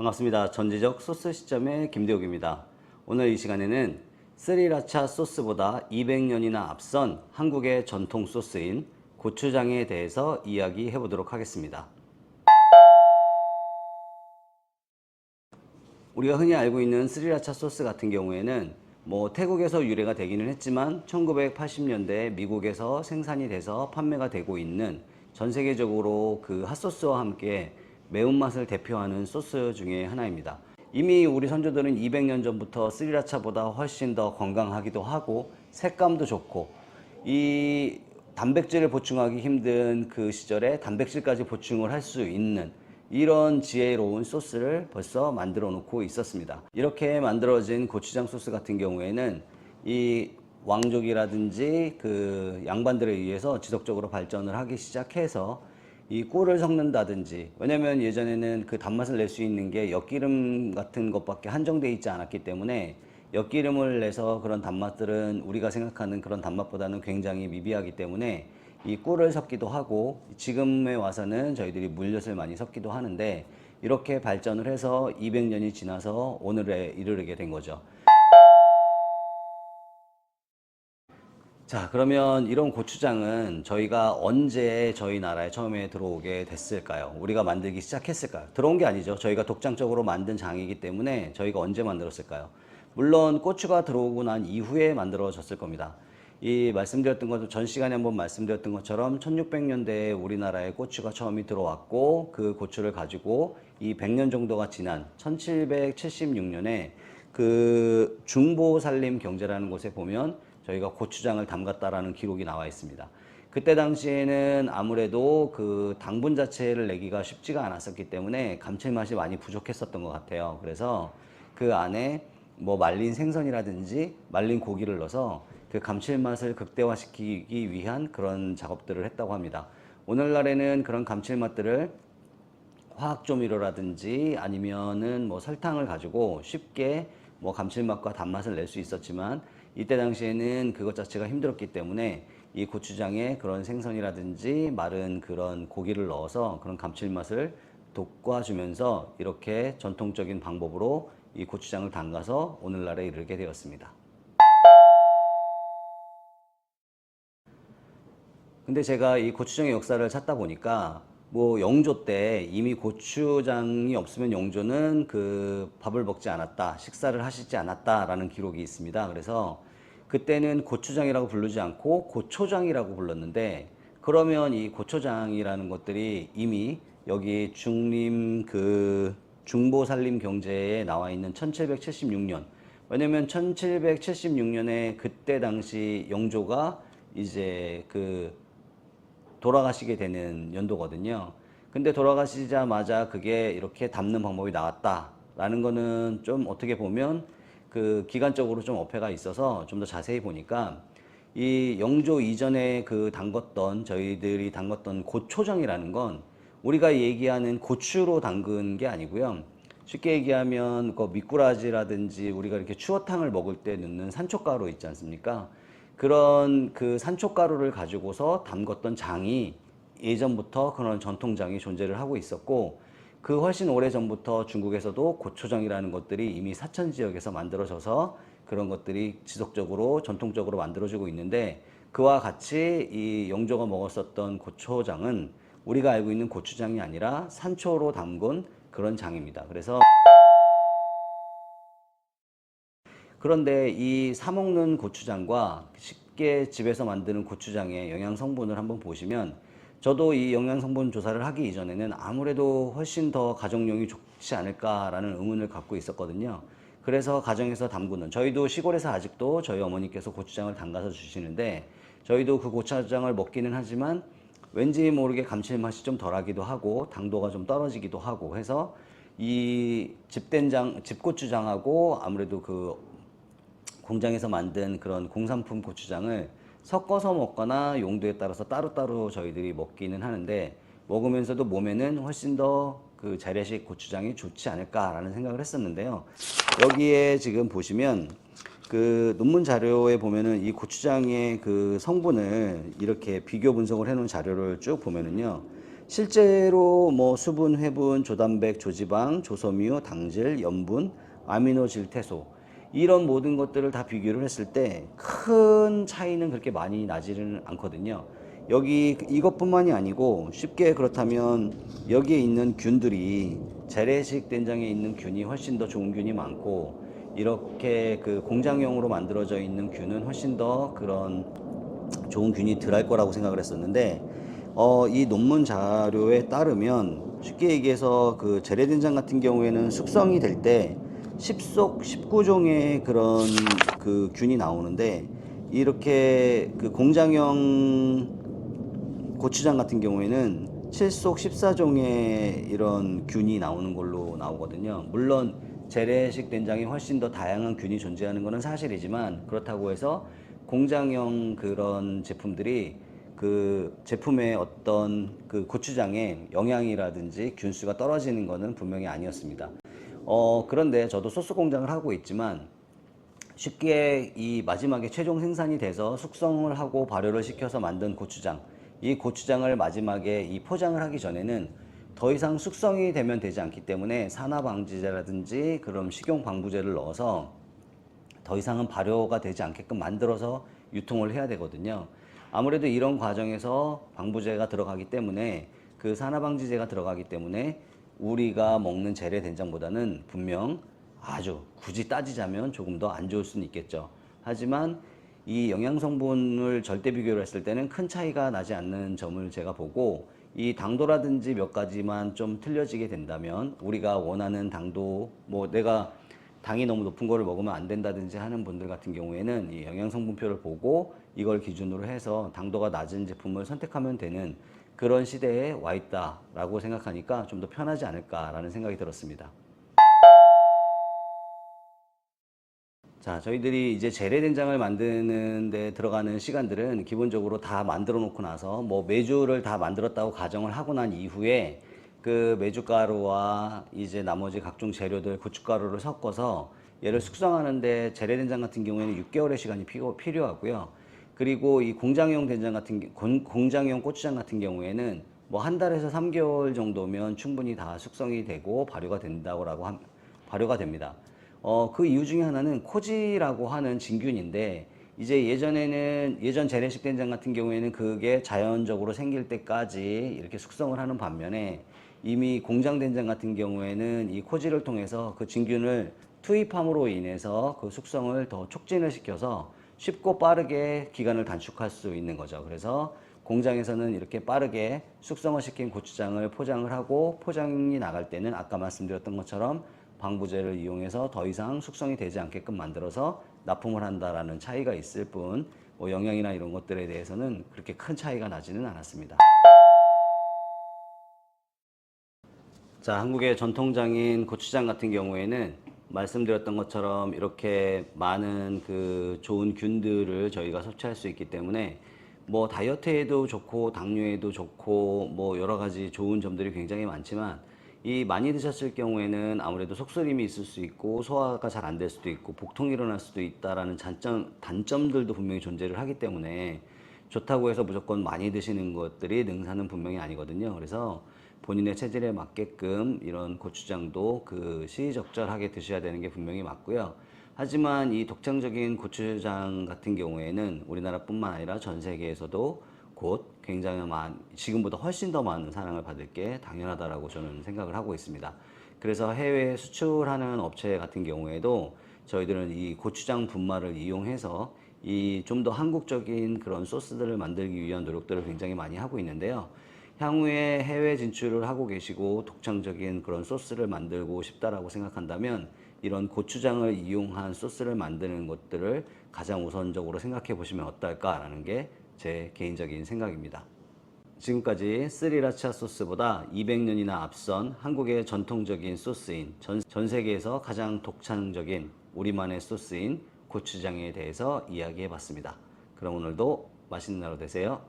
반갑습니다. 전지적 소스 시점의 김대욱입니다. 오늘 이 시간에는 스리라차 소스보다 200년이나 앞선 한국의 전통 소스인 고추장에 대해서 이야기해 보도록 하겠습니다. 우리가 흔히 알고 있는 스리라차 소스 같은 경우에는 뭐 태국에서 유래가 되기는 했지만 1980년대 미국에서 생산이 돼서 판매가 되고 있는 전 세계적으로 그 핫소스와 함께 매운맛을 대표하는 소스 중에 하나입니다. 이미 우리 선조들은 200년 전부터 스리라차보다 훨씬 더 건강하기도 하고 색감도 좋고 이 단백질을 보충하기 힘든 그 시절에 단백질까지 보충을 할 수 있는 이런 지혜로운 소스를 벌써 만들어 놓고 있었습니다. 이렇게 만들어진 고추장 소스 같은 경우에는 이 왕족이라든지 그 양반들에 의해서 지속적으로 발전을 하기 시작해서 이 꿀을 섞는다든지 왜냐면 예전에는 그 단맛을 낼 수 있는 게 엿기름 같은 것밖에 한정돼 있지 않았기 때문에 엿기름을 내서 그런 단맛들은 우리가 생각하는 그런 단맛보다는 굉장히 미비하기 때문에 이 꿀을 섞기도 하고 지금에 와서는 저희들이 물엿을 많이 섞기도 하는데 이렇게 발전을 해서 200년이 지나서 오늘에 이르게 된 거죠. 자, 그러면 이런 고추장은 저희가 언제 저희 나라에 처음에 들어오게 됐을까요? 우리가 만들기 시작했을까요? 들어온 게 아니죠. 저희가 독창적으로 만든 장이기 때문에 저희가 언제 만들었을까요? 물론 고추가 들어오고 난 이후에 만들어졌을 겁니다. 이 말씀드렸던 것도 전 시간에 한번 말씀드렸던 것처럼 1600년대에 우리나라에 고추가 처음이 들어왔고 그 고추를 가지고 이 100년 정도가 지난 1776년에 그 중보살림 경제라는 곳에 보면 저희가 고추장을 담갔다라는 기록이 나와 있습니다. 그때 당시에는 아무래도 그 당분 자체를 내기가 쉽지가 않았었기 때문에 감칠맛이 많이 부족했었던 것 같아요. 그래서 그 안에 뭐 말린 생선이라든지 말린 고기를 넣어서 그 감칠맛을 극대화시키기 위한 그런 작업들을 했다고 합니다. 오늘날에는 그런 감칠맛들을 화학 조미료라든지 아니면은 뭐 설탕을 가지고 쉽게 뭐 감칠맛과 단맛을 낼 수 있었지만 이때 당시에는 그것 자체가 힘들었기 때문에 이 고추장에 그런 생선이라든지 마른 그런 고기를 넣어서 그런 감칠맛을 돋궈주면서 이렇게 전통적인 방법으로 이 고추장을 담가서 오늘날에 이르게 되었습니다. 근데 제가 이 고추장의 역사를 찾다 보니까 뭐 영조 때 이미 고추장이 없으면 영조는 그 밥을 먹지 않았다, 식사를 하시지 않았다라는 기록이 있습니다. 그래서 그때는 고추장이라고 부르지 않고 고초장이라고 불렀는데 그러면 이 고초장이라는 것들이 이미 여기 중림 그 중보살림 경제에 나와 있는 1776년 왜냐면 1776년에 그때 당시 영조가 이제 그 돌아가시게 되는 연도거든요. 근데 돌아가시자마자 그게 이렇게 담는 방법이 나왔다라는 거는 좀 어떻게 보면 그 기간적으로 좀 어폐가 있어서 좀 더 자세히 보니까 이 영조 이전에 그 담궜던 저희들이 담궜던 고초장이라는 건 우리가 얘기하는 고추로 담근 게 아니고요. 쉽게 얘기하면 그 미꾸라지라든지 우리가 이렇게 추어탕을 먹을 때 넣는 산초가루 있지 않습니까? 그런 그 산초가루를 가지고서 담궜던 장이 예전부터 그런 전통장이 존재를 하고 있었고 그 훨씬 오래 전부터 중국에서도 고초장이라는 것들이 이미 사천 지역에서 만들어져서 그런 것들이 지속적으로 전통적으로 만들어지고 있는데 그와 같이 이 영조가 먹었었던 고초장은 우리가 알고 있는 고추장이 아니라 산초로 담근 그런 장입니다. 그래서 그런데 이 사먹는 고추장과 쉽게 집에서 만드는 고추장의 영양 성분을 한번 보시면 저도 이 영양 성분 조사를 하기 이전에는 아무래도 훨씬 더 가정용이 좋지 않을까라는 의문을 갖고 있었거든요. 그래서 가정에서 담그는 저희도 시골에서 아직도 저희 어머니께서 고추장을 담가서 주시는데 저희도 그 고추장을 먹기는 하지만 왠지 모르게 감칠맛이 좀 덜하기도 하고 당도가 좀 떨어지기도 하고 해서 이 집된장 집고추장하고 아무래도 그 공장에서 만든 그런 공산품 고추장을 섞어서 먹거나 용도에 따라서 따로따로 저희들이 먹기는 하는데 먹으면서도 몸에는 훨씬 더그 재래식 고추장이 좋지 않을까라는 생각을 했었는데요. 여기에 지금 보시면 그 논문 자료에 보면은 이 고추장의 그 성분을 이렇게 비교 분석을 해놓은 자료를 쭉 보면은요. 실제로 뭐 수분, 회분, 조단백, 조지방, 조섬유, 당질, 염분, 아미노 질, 태소 이런 모든 것들을 다 비교를 했을 때 큰 차이는 그렇게 많이 나지는 않거든요. 여기 이것뿐만이 아니고 쉽게 그렇다면 여기에 있는 균들이 재래식 된장에 있는 균이 훨씬 더 좋은 균이 많고 이렇게 그 공장용으로 만들어져 있는 균은 훨씬 더 그런 좋은 균이 덜할 거라고 생각을 했었는데 어, 이 논문 자료에 따르면 쉽게 얘기해서 그 재래된장 같은 경우에는 숙성이 될때 10속 19종의 그런 그 균이 나오는데 이렇게 그 공장용 고추장 같은 경우에는 7속 14종의 이런 균이 나오는 걸로 나오거든요. 물론 재래식 된장이 훨씬 더 다양한 균이 존재하는 것은 사실이지만 그렇다고 해서 공장용 그런 제품들이 그 제품의 어떤 그 고추장의 영양이라든지 균수가 떨어지는 것은 분명히 아니었습니다. 어, 그런데 저도 소스 공장을 하고 있지만 쉽게 이 마지막에 최종 생산이 돼서 숙성을 하고 발효를 시켜서 만든 고추장 이 고추장을 마지막에 이 포장을 하기 전에는 더 이상 숙성이 되면 되지 않기 때문에 산화방지제라든지 그런 식용 방부제를 넣어서 더 이상은 발효가 되지 않게끔 만들어서 유통을 해야 되거든요. 아무래도 이런 과정에서 방부제가 들어가기 때문에 그 산화방지제가 들어가기 때문에 우리가 먹는 재래 된장보다는 분명 아주 굳이 따지자면 조금 더 안 좋을 수는 있겠죠. 하지만 이 영양 성분을 절대 비교를 했을 때는 큰 차이가 나지 않는 점을 제가 보고 이 당도라든지 몇 가지만 좀 틀려지게 된다면 우리가 원하는 당도 뭐 내가 당이 너무 높은 거를 먹으면 안 된다든지 하는 분들 같은 경우에는 이 영양 성분표를 보고 이걸 기준으로 해서 당도가 낮은 제품을 선택하면 되는 그런 시대에 와 있다라고 생각하니까 좀 더 편하지 않을까라는 생각이 들었습니다. 자, 저희들이 이제 재래 된장을 만드는 데 들어가는 시간들은 기본적으로 다 만들어 놓고 나서 뭐 메주를 다 만들었다고 가정을 하고 난 이후에 그 메주가루와 이제 나머지 각종 재료들 고춧가루를 섞어서 얘를 숙성하는데 재래 된장 같은 경우에는 6개월의 시간이 필요- 필요하고요. 그리고 이 공장용 된장 같은 공장용 고추장 같은 경우에는 뭐 한 달에서 3개월 정도면 충분히 다 숙성이 되고 발효가 된다고 함, 발효가 됩니다. 어, 그 이유 중에 하나는 코지라고 하는 진균인데 이제 예전에는 예전 재래식 된장 같은 경우에는 그게 자연적으로 생길 때까지 이렇게 숙성을 하는 반면에 이미 공장 된장 같은 경우에는 이 코지를 통해서 그 진균을 투입함으로 인해서 그 숙성을 더 촉진을 시켜서 쉽고 빠르게 기간을 단축할 수 있는 거죠. 그래서 공장에서는 이렇게 빠르게 숙성을 시킨 고추장을 포장을 하고 포장이 나갈 때는 아까 말씀드렸던 것처럼 방부제를 이용해서 더 이상 숙성이 되지 않게끔 만들어서 납품을 한다라는 차이가 있을 뿐, 뭐 영양이나 이런 것들에 대해서는 그렇게 큰 차이가 나지는 않았습니다. 자, 한국의 전통장인 고추장 같은 경우에는 말씀드렸던 것처럼 이렇게 많은 그 좋은 균들을 저희가 섭취할 수 있기 때문에 뭐 다이어트에도 좋고 당뇨에도 좋고 뭐 여러 가지 좋은 점들이 굉장히 많지만 이 많이 드셨을 경우에는 아무래도 속쓰림이 있을 수 있고 소화가 잘 안 될 수도 있고 복통이 일어날 수도 있다라는 단점, 단점들도 분명히 존재를 하기 때문에 좋다고 해서 무조건 많이 드시는 것들이 능사는 분명히 아니거든요. 그래서 본인의 체질에 맞게끔 이런 고추장도 그 시의적절하게 드셔야 되는 게 분명히 맞고요. 하지만 이 독창적인 고추장 같은 경우에는 우리나라뿐만 아니라 전 세계에서도 곧 굉장히 많, 지금보다 훨씬 더 많은 사랑을 받을 게 당연하다라고 저는 생각을 하고 있습니다. 그래서 해외 수출하는 업체 같은 경우에도 저희들은 이 고추장 분말을 이용해서 이 좀 더 한국적인 그런 소스들을 만들기 위한 노력들을 굉장히 많이 하고 있는데요. 향후에 해외 진출을 하고 계시고 독창적인 그런 소스를 만들고 싶다라고 생각한다면 이런 고추장을 이용한 소스를 만드는 것들을 가장 우선적으로 생각해 보시면 어떨까라는 게 제 개인적인 생각입니다. 지금까지 스리라차 소스보다 200년이나 앞선 한국의 전통적인 소스인 전, 전 세계에서 가장 독창적인 우리만의 소스인 고추장에 대해서 이야기해 봤습니다. 그럼 오늘도 맛있는 하루 되세요.